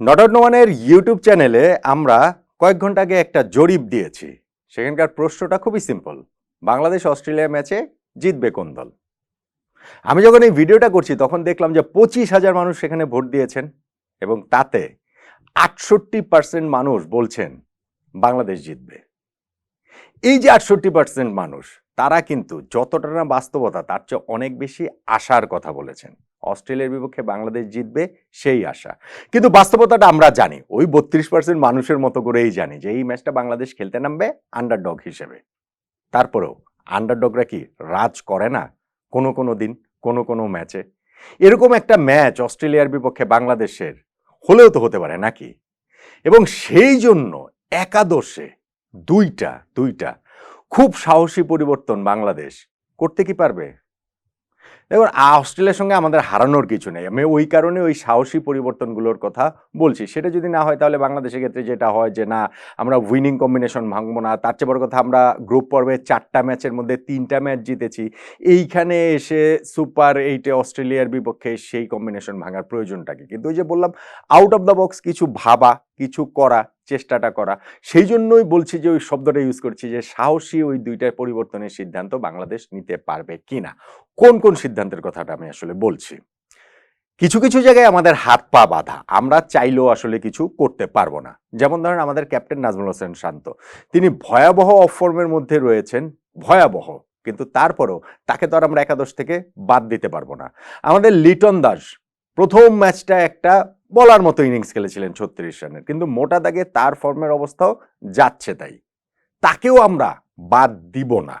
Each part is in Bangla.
নট আউট নোয়ানের ইউটিউব চ্যানেলে আমরা কয়েক ঘণ্টা আগে একটা জরিপ দিয়েছি। সেখানকার প্রশ্নটা খুবই সিম্পল। বাংলাদেশ অস্ট্রেলিয়া ম্যাচে জিতবে কোন দল? আমি যখন এই ভিডিওটা করছি, তখন দেখলাম যে পঁচিশ হাজার মানুষ সেখানে ভোট দিয়েছেন এবং তাতে আটষট্টি পার্সেন্ট মানুষ বলছেন বাংলাদেশ জিতবে। এই যে আটষট্টি পার্সেন্ট মানুষ, তারা কিন্তু যতটা না বাস্তবতা, তার চেয়ে অনেক বেশি আশার কথা বলেছেন। অস্ট্রেলিয়ার বিপক্ষে বাংলাদেশ জিতবে সেই আশা। কিন্তু বাস্তবতাটা আমরা জানি, ওই বত্রিশ পার্সেন্ট মানুষের মতো করেই জানি যে এই ম্যাচটা বাংলাদেশ খেলতে নামবে আন্ডারডগ হিসেবে। তারপরেও আন্ডারডগরা কি রাজ করে না কোনো কোনো দিন, কোনো কোনো ম্যাচে? এরকম একটা ম্যাচ অস্ট্রেলিয়ার বিপক্ষে বাংলাদেশের হলেও তো হতে পারে নাকি? এবং সেই জন্য একাদশে দুইটা দুইটা খুব সাহসী পরিবর্তন বাংলাদেশ করতে কি পারবে? দেখুন অস্ট্রেলিয়ার সঙ্গে আমাদের হারানোর কিছু নেই। আমি ওই কারণে ওই সাহসী পরিবর্তনগুলোর কথা বলছি। সেটা যদি না হয় তাহলে বাংলাদেশের ক্ষেত্রে যেটা হয় যে, না, আমরা উইনিং কম্বিনেশন ভাঙবো না। তার চেয়ে বড় কথা আমরা গ্রুপ পর্বে চারটা ম্যাচের মধ্যে তিনটা ম্যাচ জিতেছি। এইখানে এসে সুপার এইটে অস্ট্রেলিয়ার বিপক্ষে সেই কম্বিনেশন ভাঙার প্রয়োজনটা কি কিন্তু ওই যে বললাম আউট অফ দ্য বক্স কিছু ভাবা, কিছু করা চেষ্টাটা করা। সেই জন্যই বলছি যে, ওই শব্দটা ইউজ করছি যে, সাহসী ওই দুইটার পরিবর্তনের সিদ্ধান্ত বাংলাদেশ নিতে পারবে কিনা? কোন কোন সিদ্ধান্তের কথাটা আমি আসলে বলছি? কিছু কিছু জায়গায় আমাদের হাত পা বাঁধা। আমরা চাইলেও আসলে কিছু করতে পারব না। যেমন ধরেন আমাদের ক্যাপ্টেন নাজমুল হোসেন শান্ত। তিনি ভয়াবহ অফর্মের মধ্যে রয়েছেন, ভয়াবহ। কিন্তু তারপরও তাকে তো আর আমরা একাদশ থেকে বাদ দিতে পারব না। আমাদের লিটন দাস, প্রথম ম্যাচটা একটা বলার মতো ইনিংস খেলেছিলেন ছত্রিশ রানের। কিন্তু মোটা দাগে তার ফর্মের অবস্থাও যাচ্ছে তাই। তাকেও আমরা বাদ দিব না।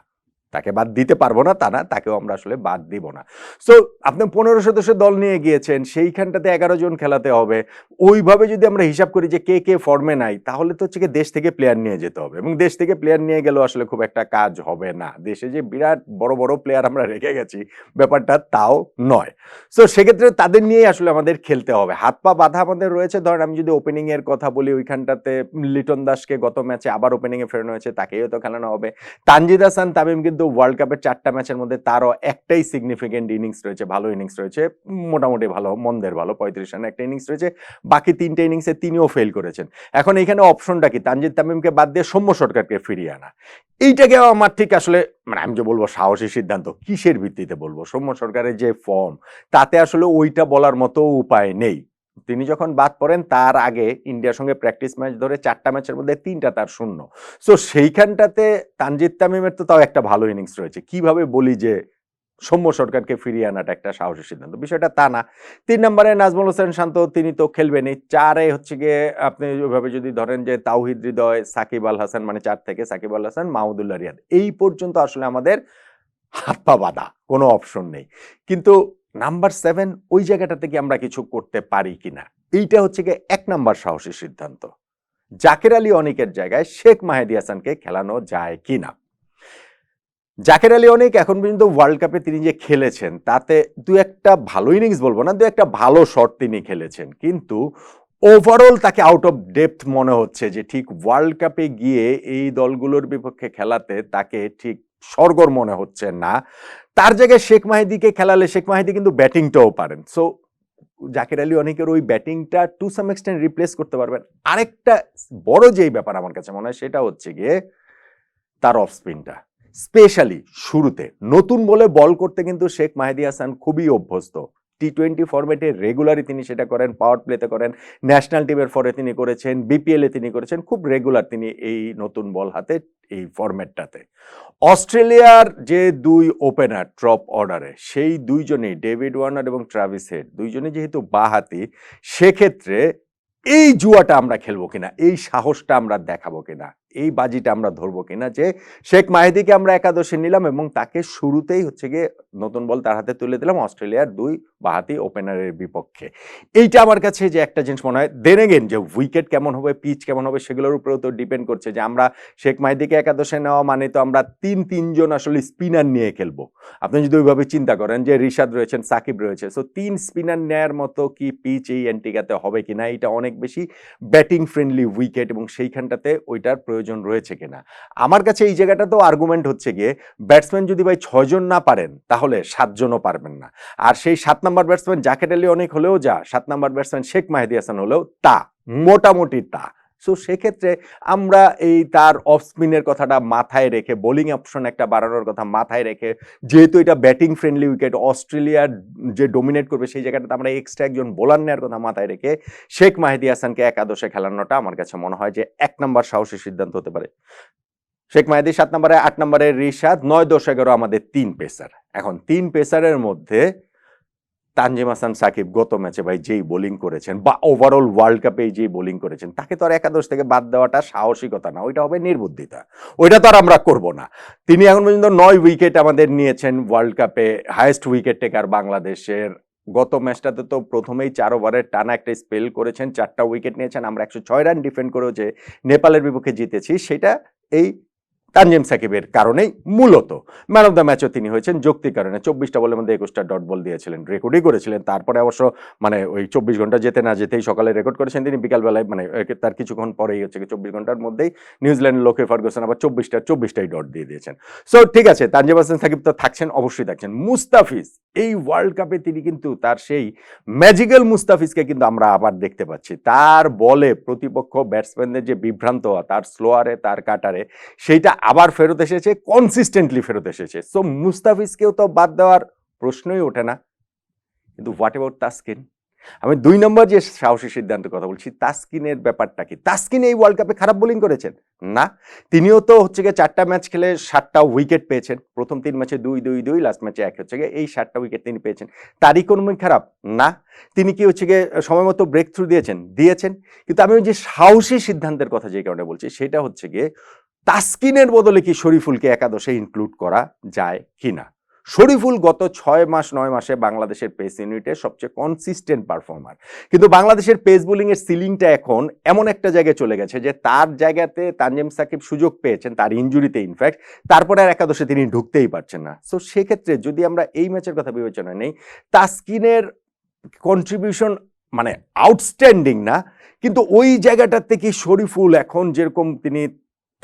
তাকে বাদ দিতে পারব না, তা না, তাকেও আমরা আসলে বাদ দিব না। সো আপনি পনেরো সদস্যের দল নিয়ে গিয়েছেন, সেইখানটাতে এগারো জন খেলাতে হবে। ওইভাবে যদি আমরা হিসাব করি যে কে কে ফর্মে নাই, তাহলে তো হচ্ছে দেশ থেকে প্লেয়ার নিয়ে যেতে হবে এবং দেশ থেকে প্লেয়ার নিয়ে গেলেও আসলে খুব একটা কাজ হবে না। দেশে যে বিরাট বড় বড় প্লেয়ার আমরা রেখে গেছি, ব্যাপারটা তাও নয়। সো সেক্ষেত্রে তাদের নিয়েই আসলে আমাদের খেলতে হবে। হাত পা বাধা আমাদের রয়েছে। ধরেন আমি যদি ওপেনিং এর কথা বলি, ওইখানটাতে লিটন দাসকে গত ম্যাচে আবার ওপেনিংয়ে ফেরানো হয়েছে তাকেও তো খেলানো হবে। তানজিদ হাসান তামিম কিন্তু ওয়ার্ল্ড কাপের চারটা ম্যাচের মধ্যে তারও একটাই সিগনিফিকেন্ট ইনিংস রয়েছে, ভালো ইনিংস রয়েছে, মোটামুটি ভালো, মন্দের ভালো, পঁয়ত্রিশ রানের একটা ইনিংস রয়েছে, বাকি তিনটে ইনিংসে তিনিও ফেল করেছেন। এখন এখানে অপশনটা কি? তানজিদ তামিমকে বাদ দিয়ে সৌম্য সরকারকে ফিরিয়ে আনা। এইটাকে আমার ঠিক আসলে মানে আমি যে বলব সাহসী সিদ্ধান্ত, কিসের ভিত্তিতে বলব? সৌম্য সরকারের যে ফর্ম তাতে আসলে ওইটা বলার মতো উপায় নেই। তিনি যখন বাদ পড়েন, তার আগে ইন্ডিয়ার সঙ্গে প্র্যাকটিস ম্যাচ ধরে চারটা ম্যাচের মধ্যে তিনটা তার শূন্য। সো সেইখানটাতে তানজিদ তামিমের তো তাও একটা ভালো ইনিংস রয়েছে। কীভাবে বলি যে সৌম্য সরকারকে ফিরিয়ে আনাটা একটা সাহসী সিদ্ধান্ত? বিষয়টা তা না। তিন নম্বরে নাজমুল হোসেন শান্ত, তিনি তো খেলবেনই। চারে হচ্ছে গিয়ে আপনি ওইভাবে যদি ধরেন যে তাওহিদ হৃদয়, সাকিব আল হাসান মানে চার থেকে সাকিব আল হাসান, মাহমুদুল্লাহ রিয়াদ। এই পর্যন্ত আসলে আমাদের হাত পা বাঁধা, কোনো অপশন নেই। কিন্তু নাম্বার সেভেন, ওই জায়গাটাতে কি আমরা কিছু করতে পারি কিনা? এইটা হচ্ছে গিয়ে এক নাম্বার সাহসী সিদ্ধান্ত। জাকের আলী অনেকের জায়গায় শেখ মাহেদি হাসানকে খেলানো যায় কিনা? জাকের আলী অনেক এখন পর্যন্ত ওয়ার্ল্ড কাপে তিনি যে খেলেছেন, তাতে দু একটা ভালো ইনিংস বলব না, দু একটা ভালো শট তিনি খেলেছেন। কিন্তু ওভারঅল তাকে আউট অফ ডেপথ মনে হচ্ছে যে ঠিক ওয়ার্ল্ড কাপে গিয়ে এই দলগুলোর বিপক্ষে খেলাতে তাকে ঠিক সরগর মনে হচ্ছে না। তার জায়গায় শেখ মাহিদিকে খেলালে শেখ মাহিদি কিন্তু ব্যাটিংটাও পারেন। সো জাকির আলী অনেকের ওই ব্যাটিংটা টু সাম এক্সটেন্ট রিপ্লেস করতে পারবেন। আরেকটা বড় যেই ব্যাপার আমার কাছে মনে হয় সেটা হচ্ছে গিয়ে তার অফ স্পিনটা স্পেশালি শুরুতে নতুন বলে বল করতে কিন্তু শেখ মাহেদি হাসান খুবই অভ্যস্ত। টি টোয়েন্টি ফরম্যাটে রেগুলারই তিনি সেটা করেন পাওয়ার প্লেতে করেন ন্যাশনাল টিমের ফরে তিনি করেছেন বিপিএলে তিনি করেছেন, খুব রেগুলার তিনি এই নতুন বল হাতে এই ফরম্যাটটাতে অস্ট্রেলিয়ার যে দুই ওপেনার ট্রপ অর্ডারে সেই দুইজনেই ডেভিড ওয়ার্নার এবং ট্রাভিস হেড দুইজনে যেহেতু বাহাতি, সেক্ষেত্রে এই জুয়াটা আমরা খেলব কিনা, এই সাহসটা আমরা দেখাবো কিনা এই বাজিটা আমরা ধরবো কিনা যে শেখ মাহেদিকে আমরা একাদশে নিলাম এবং তাকে শুরুতেই হচ্ছে গিয়ে নতুন বল তার হাতে তুলে দিলাম অস্ট্রেলিয়ার দুই বাহাতি ওপেনারের বিপক্ষে। এইটা আমার কাছে যে একটা জিনিস মনে হয় দেন এগেন যে উইকেট কেমন হবে পিচ কেমন হবে সেগুলোর উপরেও তো ডিপেন্ড করছে যে আমরা শেখ মাহিদিকে একাদশে নেওয়া মানে তো আমরা তিন, তিনজন আসলে স্পিনার নিয়ে খেলব। আপনি যদি ওইভাবে চিন্তা করেন যে রিশাদ রয়েছেন, সাকিব রয়েছে সো তিন স্পিনার নেয়ার মতো কি পিচ এই অ্যান্টিকাতে হবে কিনা এটা অনেক বেশি ব্যাটিং ফ্রেন্ডলি উইকেট এবং সেইখানটাতে ওইটার প্রয়োজন প্রয়োজন রয়েছে কিনা। আমার কাছে এই জায়গাটা তো আর্গুমেন্ট হচ্ছে গিয়ে ব্যাটসম্যান যদি ভাই ছয়জন না পারেন, তাহলে সাতজনও পারবেন না। আর সেই সাত নাম্বার ব্যাটসম্যান জাকেট আলী অনেক হলেও যা, সাত নাম্বার ব্যাটসম্যান শেখ মাহেদি হাসান হলেও তা, মোটামুটি তা। সো সেক্ষেত্রে আমরা এই তার অফ স্পিনের কথাটা মাথায় রেখে বোলিং অপশন একটা বাড়ানোর কথা মাথায় রেখে, যেহেতু এটা ব্যাটিং ফ্রেন্ডলি উইকেট অস্ট্রেলিয়ার যে ডোমিনেট করবে সেই জায়গাটাতে আমরা এক্সট্রা একজন বোলার নেওয়ার কথা মাথায় রেখে, শেখ মাহিদি হাসানকে একাদশে খেলানোটা আমার কাছে মনে হয় যে এক নম্বর সাহসী সিদ্ধান্ত হতে পারে। শেখ মাহিদি সাত নম্বরে, আট নম্বরে রিশাদ, নয় দশ এগারো আমাদের তিন পেসার এখন তিন পেসারের মধ্যে তানজিম হাসান, সাকিব গত ম্যাচে ভাই যেই বোলিং করেছেন বা ওভারঅল ওয়ার্ল্ড কাপে যেই বোলিং করেছেন, তাকে তো আর একাদশ থেকে বাদ দেওয়াটা সাহসিকতা না, ওইটা হবে নির্বুদ্ধিতা। ওইটা তো আর আমরা করব না। তিনি এখন পর্যন্ত নয় উইকেট আমাদের নিয়েছেন ওয়ার্ল্ড কাপে হায়েস্ট উইকেট টেকার বাংলাদেশের। গত ম্যাচটাতে তো প্রথমেই চার ওভারের টানা একটা স্পেল করেছেন, চারটা উইকেট নিয়েছেন, আমরা একশো ছয় রান ডিফেন্ড করেও যে নেপালের বিপক্ষে জিতেছি, সেটা এই তানজিম সাকিবের কারণেই মূলত ম্যান অফ দ্য ম্যাচও তিনি হয়েছেন যৌক্তিক কারণে। চব্বিশটা বলের মধ্যে একুশটা ডট বল দিয়েছিলেন, রেকর্ডই করেছিলেন। তারপরে অবশ্য মানে ওই চব্বিশ ঘণ্টা যেতে না যেতেই সকালে রেকর্ড করেছেন তিনি। বিকালবেলায় মানে তার কিছুক্ষণ পরেই হচ্ছে চব্বিশ ঘণ্টার মধ্যেই নিউজিল্যান্ডের লোকে ফার্গুসন আবার চব্বিশটা, চব্বিশটাই ডট দিয়ে দিয়েছেন। সো ঠিক আছে, তানজিম হাসান সাকিব তো থাকছেন, অবশ্যই থাকছেন। মুস্তাফিজ, এই ওয়ার্ল্ড কাপে তিনি কিন্তু তার সেই ম্যাজিক্যাল মুস্তাফিজকে কিন্তু আমরা আবার দেখতে পাচ্ছি। তার বলে প্রতিপক্ষ ব্যাটসম্যানদের যে বিভ্রান্ত তার স্লোয়ারে তার কাটারে সেইটা আবার ফেরত এসেছে কনসিস্টেন্টলি ফেরত এসেছে। সো মুস্তাফিজকেও তো বাদ দেওয়ার প্রশ্নই ওঠে না। কিন্তু হোয়াট অ্যাবাউট তাস্কিন? আমি দুই নম্বর যে সাহসী সিদ্ধান্তের কথা বলছি, তাসকিনের ব্যাপারটা কি? তাসকিন এই ওয়ার্ল্ড কাপে খারাপ বোলিং করেছেন? না। তিনিও তো হচ্ছে গিয়ে চারটা ম্যাচ খেলে সাতটা উইকেট পেয়েছেন। প্রথম তিন ম্যাচে দুই দুই দুই লাস্ট ম্যাচে এক হচ্ছে গিয়ে এই সাতটা উইকেট তিনি পেয়েছেন। তারই কোনো খারাপ? না। তিনি কি হচ্ছে গিয়ে সময় মতো ব্রেক থ্রু দিয়েছেন? দিয়েছেন। কিন্তু আমি ওই যে সাহসী সিদ্ধান্তের কথা যে কারণে বলছি, সেটা হচ্ছে গিয়ে তাসকিনের বদলে কি শরীফুলকে একাদশে ইনক্লুড করা যায় কিনা? শরীফুল গত ছয় মাস, নয় মাসে বাংলাদেশের পেস ইউনিটে সবচেয়ে কনসিস্টেন্ট পারফর্মার কিন্তু বাংলাদেশের পেস বোলিং এর সিলিংটা এখন এমন একটা জায়গায় চলে গেছে যে তার জায়গাতে তানজিম সাকিব সুযোগ পেয়েছেন, তার ইনজুরিতে ইনফ্যাক্ট তারপরে আর একাদশে তিনি ঢুকতেই পারছেন না। সো সেক্ষেত্রে যদি আমরা এই ম্যাচের কথা বিবেচনা নেই, তাসকিনের কন্ট্রিবিউশন মানে আউটস্ট্যান্ডিং না, কিন্তু ওই জায়গাটার থেকে শরীফুল এখন যেরকম তিনি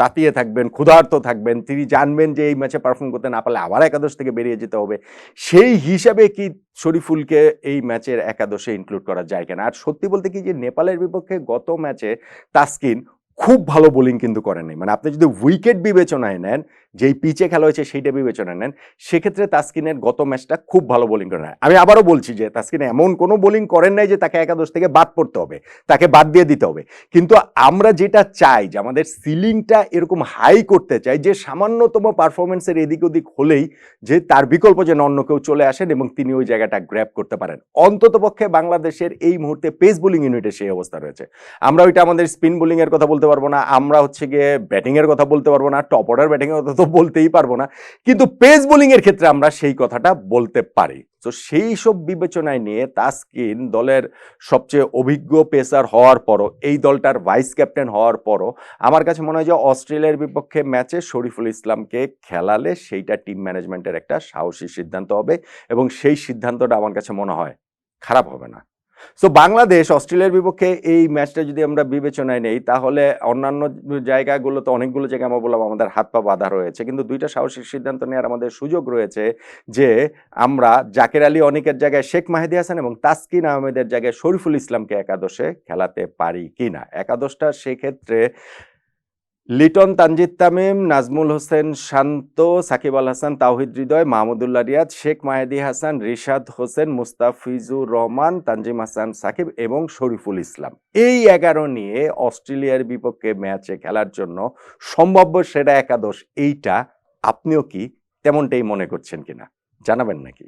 তাতিয়ে থাকবেন, ক্ষুধার্ত থাকবেন, তিনি জানবেন যে এই ম্যাচে পারফর্ম করতে না পারলে আবার একাদশ থেকে বেরিয়ে যেতে হবে। সেই হিসাবে কি শরীফুলকে এই ম্যাচের একাদশে ইনক্লুড করা যায় কিনা? আর সত্যি বলতে কি যে নেপালের বিপক্ষে গত ম্যাচে তাসকিন খুব ভালো বোলিং কিন্তু করেনি মানে আপনি যদি উইকেট বিবেচনায় নেন যেই পিচে খেলা হয়েছে সেইটা বিবেচনা নেন। সেক্ষেত্রে তাসকিনের গত ম্যাচটা খুব ভালো বোলিং করে নেয়। আমি আবারও বলছি যে তাসকিন এমন কোনো বোলিং করেন নাই যে তাকে একাদশ থেকে বাদ পড়তে হবে, তাকে বাদ দিয়ে দিতে হবে। কিন্তু আমরা যেটা চাই যে আমাদের সিলিংটা এরকম হাই করতে চাই, যে সামান্যতম পারফরমেন্সের এদিক ওদিক হলেই যে তার বিকল্প যেন অন্য কেউ চলে আসেন এবং তিনি ওই জায়গাটা গ্র্যাব করতে পারেন। অন্তত পক্ষে বাংলাদেশের এই মুহূর্তে পেস বোলিং ইউনিটে সেই অবস্থা রয়েছে। আমরা ওইটা আমাদের স্পিন বোলিংয়ের কথা বলতে পারব না, আমরা হচ্ছে গিয়ে ব্যাটিংয়ের কথা বলতে পারব না টপ অর্ডার ব্যাটিং এর কথা তো বলতেই পারব না। কিন্তু পেস বোলিং এর ক্ষেত্রে আমরা সেই কথাটা বলতে পারি। তো সেই সব বিবেচনায় নিয়ে তাসকিন দলের সবচেয়ে অভিজ্ঞ পেসার হওয়ার পরও, এই দলটার ভাইস ক্যাপ্টেন হওয়ার পরও, আমার কাছে মনে হয় যে অস্ট্রেলিয়ার বিপক্ষে ম্যাচে শরীফুল ইসলামকে খেলালে সেইটা টিম ম্যানেজমেন্টের একটা সাহসী সিদ্ধান্ত হবে এবং সেই সিদ্ধান্তটা আমার কাছে মনে হয় খারাপ হবে না। সো বাংলাদেশ অস্ট্রেলিয়ার বিপক্ষে এই ম্যাচটা যদি আমরা বিবেচনায় নেই, তাহলে অন্যান্য জায়গাগুলো তো অনেকগুলো জায়গায় আমরা বললাম আমাদের হাত পা বাঁধা রয়েছে। কিন্তু দুইটা সাহসিক সিদ্ধান্ত নেওয়ার আমাদের সুযোগ রয়েছে যে, আমরা জাকের আলী অনেকের জায়গায় শেখ মাহেদি হাসান এবং তাসকিন আহমেদের জায়গায় শরীফুল ইসলামকে একাদশে খেলাতে পারি কিনা। একাদশটা সেক্ষেত্রে লিটন তানজিদ তামিম, নাজমুল হোসেন শান্ত, সাকিব আল হাসান, তাওহিদ হৃদয়, মাহমুদুল্লাহ রিয়াদ, শেখ মাহেদি হাসান, রিশাদ হোসেন, মুস্তাফিজুর রহমান, তানজিম হাসান সাকিব এবং শরীফুল ইসলাম। এই এগারো নিয়ে অস্ট্রেলিয়ার বিপক্ষে ম্যাচে খেলার জন্য সম্ভাব্য সেরা একাদশ এইটা, আপনিও কি তেমনটাই মনে করছেন কিনা? জানাবেন নাকি?